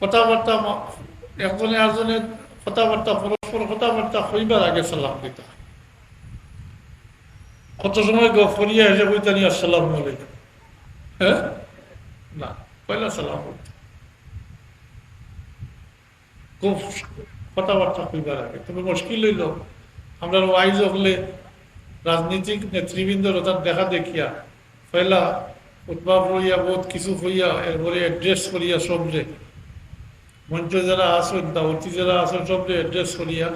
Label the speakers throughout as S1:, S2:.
S1: কথাবার্তা একজনে আরেকজনের কথাবার্তা, পরস্পর কথাবার্তা হইবার আগে সালাম দিতা কত সময় এসে হ্যাঁ না পয়লা সালাম কথাবার্তা কইবার আগে। তবে মুশকিল হইল, আমরা ওয়াইজ হলে রাজনীতিক নেতৃবৃন্দর তার দেখা দেখিয়া পয়লা উদ্ভাব বহুত কিছু হইয়া, এরপরে অ্যাড্রেস করিয়া সবরে। মঞ্চ যারা আসেন দাওয়াতি যারা আসেন সবরে অ্যাড্রেস করিয়া।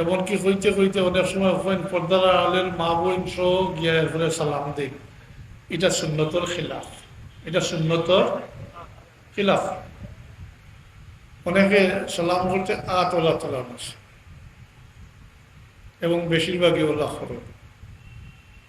S1: এমনকি হইতে হইতে অনেক সময় হইন পর্দারা আলের মা বোন সহ গিয়া এরপরে সালাম দেই এটা সুন্নতর খিলাফ। এটা সুন্নতর খিলাফ। অনেকে সালাম করতে আ তোলা তোলা এবং বেশিরভাগই ওলা খরচ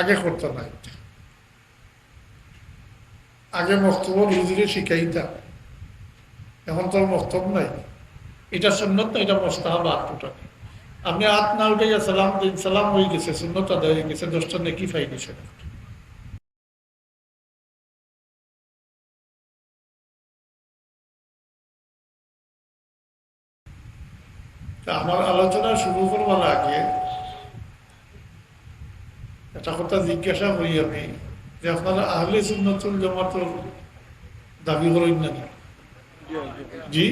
S1: আগে করতো না এটা। আগে বক্তব্য বুঝিলে শিখাইতা এখন তোর বক্তব্য নাই। এটা সুন্নত না, এটা মোস্তাহাব উঠানি আপনি হাত না উঠাইয়া সালাম দিন, সালাম হয়ে গেছে, সুন্নত আদায় হয়ে গেছে, দশটা নেকি ফাই দিছে। তা আমার আলোচনা শুরু করবার আগে একটা কথা জিজ্ঞাসা করি আমি, যে আপনারা আহলে সুন্নতুল জমাতুল দাবি করেন না নি? জি।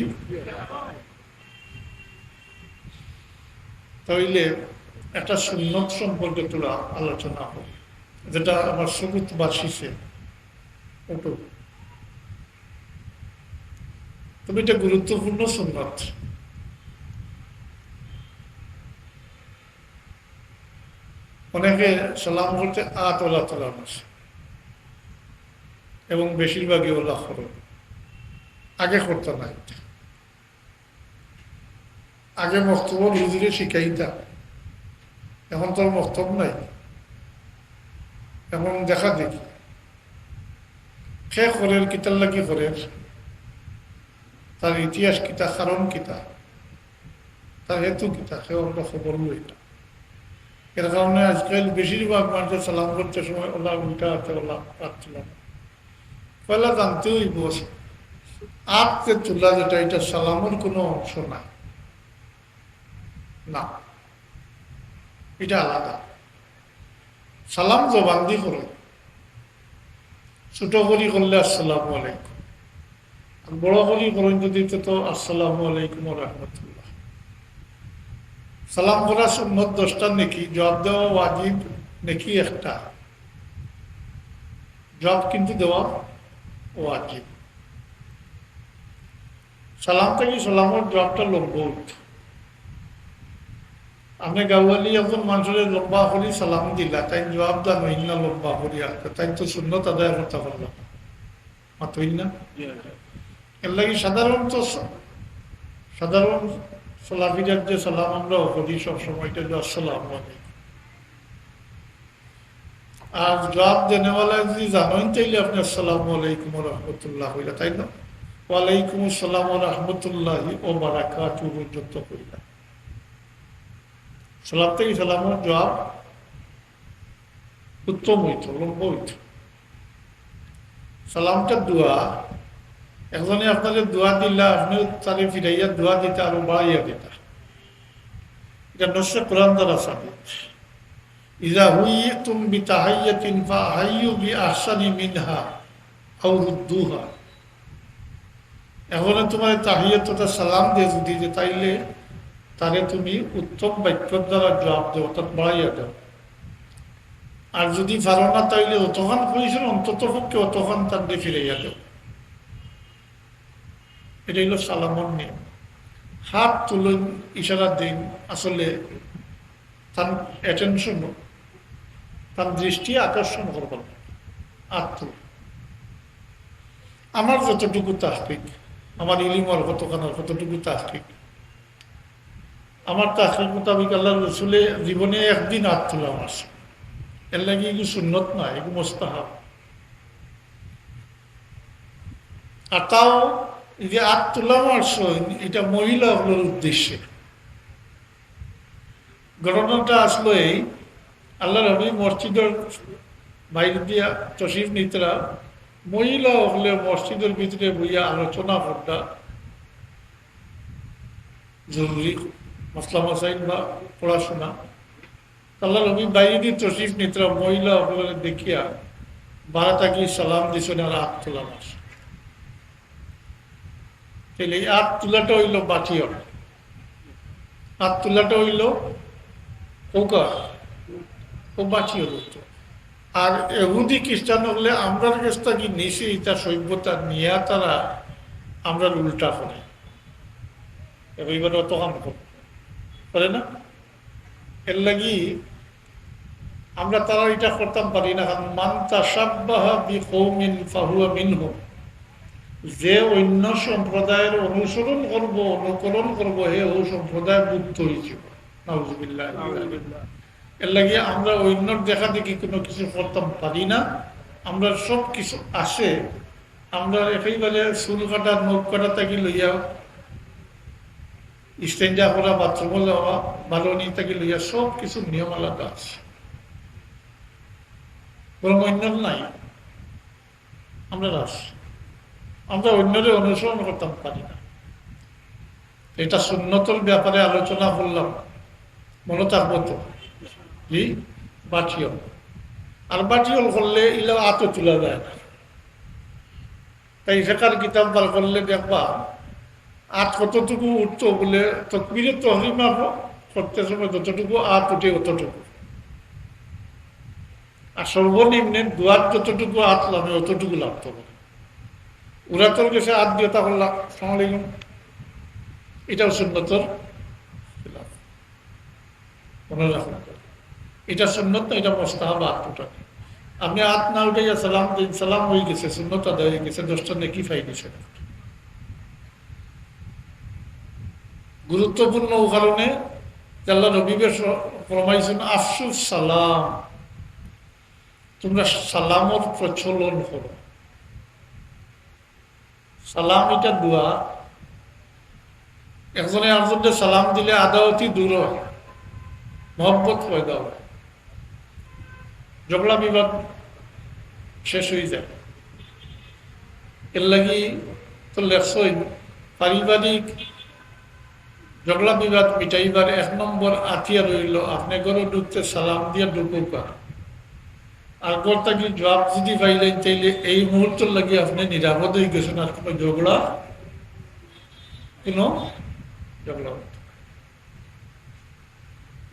S1: তাইলে একটা সুন্নত সম্পর্কে তোরা আলোচনা হোক যেটা আমার সবুত বাসিছে ওটো তবে এটা গুরুত্বপূর্ণ সুন্নত। অনেকে সালাম করতে আত ওলা তোলা এবং বেশিরভাগই ওলা খরচ আগে করতো না। আগে বক্তব্য বুঝিলে শিখাইতা এখন তোর বক্তব্য নাই। এখন দেখা দেখি সে করের, কিতার লাগি করের? তার ইতিহাস কিতা, কারণ কিতা? তার হেতু কিতা? সে আমরা খবর এর কারণে আজকাল বেশিরভাগ মানুষের সালাম করতে সময় ওলা উল্টা হাতে ওলা না। পয়লা জানতে হইব। আটকে তোলা যেটা এটা সালামের কোনো অংশ নাই না এটা আলাদা সালাম জবান্দি করে ছোট করি করলে আসসালামু আলাইকুম আর বড় করি করেন যদি তো আসসালামু আলাইকুম রহমতুল্লাহ সালাম করা সুন্নত দশটা নেকি জবাব দেওয়া ওয়াজিব নেকি একটা জব কিন্তু দেওয়া ওয়াজিব সালাম থেকে সালামের জবাবটা লম্বত আপনি গাওয়ালি একজন মানুষের লম্বা করি সালাম দিলা, তাই জবাব দান হইন না লম্বা করি আসতে তাই তো শূন্য আদায় করতে পারলাম না? এর লাগে সাধারণত সাধারণ যে সালাম আমরা করি সবসময় এটা আসসালাম আর জবাব দেনেওয়ালা যদি জানেন, তাইলে আপনি আসসালামু আলাইকুম রহমতুল্লাহ হইলা, তাই না? ওয়ালাইকুম আসসালাম রহমতুল্লাহ ও বারাকাতু পর্যন্ত সালাম থেকে সালামের জবাব উত্তম হইত লম্ব হইত। সালামটা দোয়া, একজনে আপনাদের দোয়া দিলা আপনি তারে ফিরাইয়া দোয়া দিতা আরও বাড়াইয়া দিতা। এটা নস্য কোরআন দ্বারা সাবিত। ইজা হুইতুম বি তাহাইয়াতিন ফাহাইয়ু বি আহসানি মিনহা আও রুদ্দুহা। এখন তোমার তাহিয়াতটা সালাম দিয়ে যদি যে তাইলে, তারে তুমি উত্তম বাক্যর দ্বারা জবাব দেও, অর্থাৎ বাড়াইয়া দাও। আর যদি পারো না তাইলে অতখান করেছিল অন্তত পক্ষে অতখান তার দিয়ে ফিরাইয়া দেও। এটা হলো সালামর নিয়ম। হাত তুলুন, ইশারা দিন, আসলে তার অ্যাটেনশন তার দৃষ্টি আকর্ষণ করবেন আত্ম আমার যতটুকু তাহকিক আমার ইলিমর কতখানার কতটুকু তাহকিক? আমার তাহকিক মোতাবিক আল্লাহ রসুলে জীবনে একদিন হাত তোলা আছে এর লাগে এগুলো সুন্নত না, এগুলো মোস্তাহাব। আর তাও যে হাত তোলা মারছ এটা মহিলাগুলোর উদ্দেশ্যে। ঘটনাটা আসলো এই আল্লাহ রবি মসজিদের বাইরে দিয়া তসিফ নিতরা মহিলা হলে মসজিদের ভিতরে বইয়া আলোচনা করতা জরুরি। মশলা মশাইল বা পড়াশোনা। আল্লাহ আমি বাইরে তশিফ নিতরা মহিলা আপনারা দেখিয়া বারা থাকি সালাম দিছেন আর হাত তোলা মাস তাহলে এই হাত তোলাটা হইল বাটিও হাত তোলাটা হইল ওকা ও বাঁচিয়ে হতো আর এহুদি খ্রিস্টান হলে আমরা কাছটা কি নিশে এটা সভ্যতা নিয়ে তারা আমরা উল্টা করে। এবার অত কাম করে। না? এর লাগি আমরা তারা এটা করতাম পারি না। মান কৌমিন ফাহুয়া মিনহু যে অন্য সম্প্রদায়ের অনুসরণ করব, অনুকরণ করব, হে ও সম্প্রদায় বুদ্ধ হয়েছিল নাউজুবিল্লাহ। এর লাগে আমরা অন্যর দেখা দেখি কোনো কিছু করতাম পারি না। আমরা সব কিছু আসে। আমরা একেবারে চুল কাটা, নখ কাটা থাকি লইয়া স্টেঞ্জা করা বাথরুম যাওয়া বালনি থাকি লইয়া সব কিছু নিয়ম আলাদা আছে। বরং অন্যর নাই। আমরা রাস। আমরা অন্যরে অনুসরণ করতাম পারি না। এটা সুন্নতর ব্যাপারে আলোচনা করলাম। মনে থাকব তো। জি? বাটিয়ল আর বাটিয়ল করলে ইলা আতো তোলা যায় না। তাই সেখার কিতাব বার করলে দেখবা, আত কতটুকু উঠতো বলে তকবিরে তহরিমা করতে সময় যতটুকু আত উঠে অতটুকু। আর সর্বনিম্নে দুয়ার যতটুকু আত লাভে অতটুকু লাগতো ওরা তোর কাছে আত দিয়ে তা করলাম সালামালাইকুম এটাও সুন্নতর মনে রাখুন। এটা সুন্নত না, এটা মোস্তাহাব আত উঠানি আপনি আত না উঠে সালাম দিন, সালাম হয়ে গেছে, সুন্নত আদায় হয়ে গেছে, দশটা নেকি ফাই দিছে। গুরুত্বপূর্ণ কারণে আল্লাহ রবিবের ফরমাইছেন, আফসুস সালাম। তোমরা সালামর প্রচলন করো। সালাম এটা দোয়া। একজনে আরেকজনকে সালাম দিলে আদাওয়াতি দূর হয়, মহব্বত পয়দা হয়। ঝগড়া বিবাদ শেষ হয়ে যায়, এর লাগি তো লেখছই পারিবারিক ঝগড়া বিবাদ মিটাইবার এক নম্বর আতিয়া রইল আপনি ঘরে ঢুকতে সালাম দিয়ে ঢুকুকা আর কর্তা কি জবাব যদি পাইলেন, তাইলে এই মুহূর্ত লাগে আপনি নিরাপদ হয়ে গেছেন, আর কোনো ঝগড়া কোনো ঝগড়া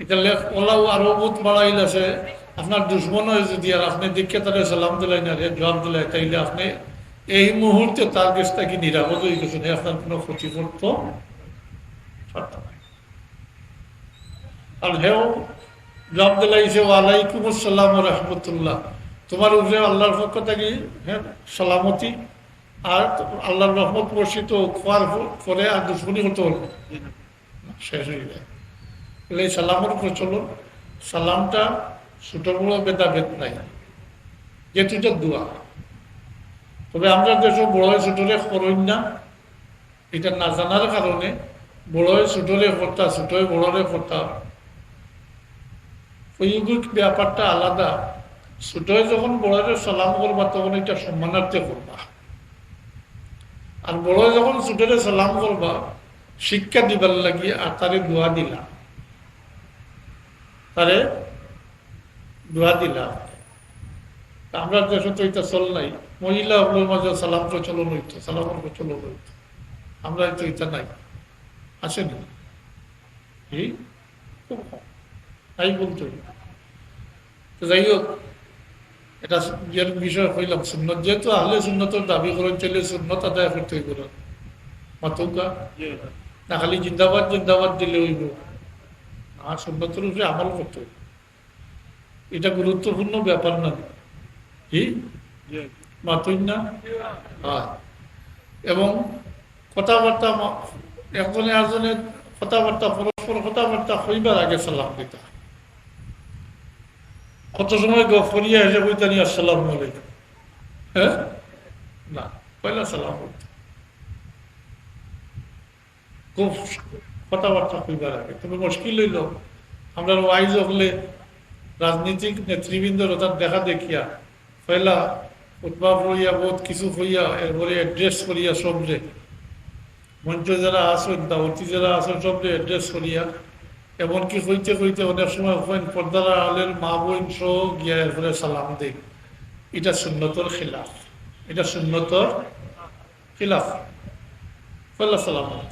S1: এটা লেখ ওলাও আরও বহুত বাড়াইল আছে। আপনার দুশ্মন হয়ে যদি আর আপনি দেখে, তাহলে সালাম দিলাই না জবাব দিলাই তাইলে আপনি এই মুহূর্তে তার কাছটা কি নিরাপদ হয়ে গেছেন আপনার কোনো ক্ষতি করতো আর হেও জবাব দিলাইছে ওয়ালাইকুম আসসালাম রহমতুল্লাহ। তোমার উপরে আল্লাহর পক্ষ থেকে হ্যাঁ সালামতি। আর আল্লাহর রহমত বর্ষিত খোয়ার পরে আর দুশ্মনী হতে হল শেষ হয়ে যায়। এই সালামের প্রচলন সালামটা ছোট বড় ভেদাভেদ নাই। এটা দোয়া। তবে আমরা যেসব বড় ছোটরে করই না, এটা না জানার কারণে বড় ছোটরে করতা ছোটরে বড়রে করতা। ওইগুলো ব্যাপারটা আলাদা। ছোটরে যখন বড়রে সালাম করবা, তখন এটা সম্মানার্থে করবা। আর বড় যখন ছোটরে সালাম করবা, শিক্ষা দিবার লাগি আর তারে দোয়া দিলাম তারে দোয়া দিলাম আমরা দেশে তো এটা চল নাই। মহিলা মাঝে সালাম প্রচলন হইতো সালামের প্রচলন হইতো আমরা তো এটা নাই। এই খুব কম তাই বলতে যাই হোক, এটা ইয়ের বিষয় হইলাম সুন্নত, যেহেতু আহলে সুন্নতর দাবি করেন চলে সুন্নত আদায় করতে হইব না। মাতুকা? না, খালি জিন্দাবাদ জিন্দাবাদ দিলে হইব। আর সুন্নতের আমল করতে হইব। এটা গুরুত্বপূর্ণ ব্যাপার না। কি? মাতুই না হ্যাঁ। এবং কথাবার্তা একজনে আরেকজনে কথাবার্তা পরস্পর কথাবার্তা হইবার আগে সালাম দিতে কত সময় গফরিয়া এসে বইতানি আসসালাম আলাইকুম? হ্যাঁ? না পয়লা সালাম খুব কথাবার্তা হইবার আগে। তবে মুশকিল হইল। আমরা ওয়াইজ হলে রাজনীতিক নেতৃবৃন্দ তার দেখা দেখিয়া পয়লা উদ্ভাব হইয়া বহুত কিছু হইয়া এরপরে অ্যাড্রেস করিয়া সবরে মঞ্চ যারা আসেন দাওয়াতি যারা আসেন সব অ্যাড্রেস করিয়া এমনকি হইতে হইতে অনেক সময় হইন পর্দার আলের মা বোন সহ গিয়া এরপরে সালাম দেই। এটা সুন্নতর খিলাফ। এটা সুন্নতর খিলাফ। ফল্লা সালামত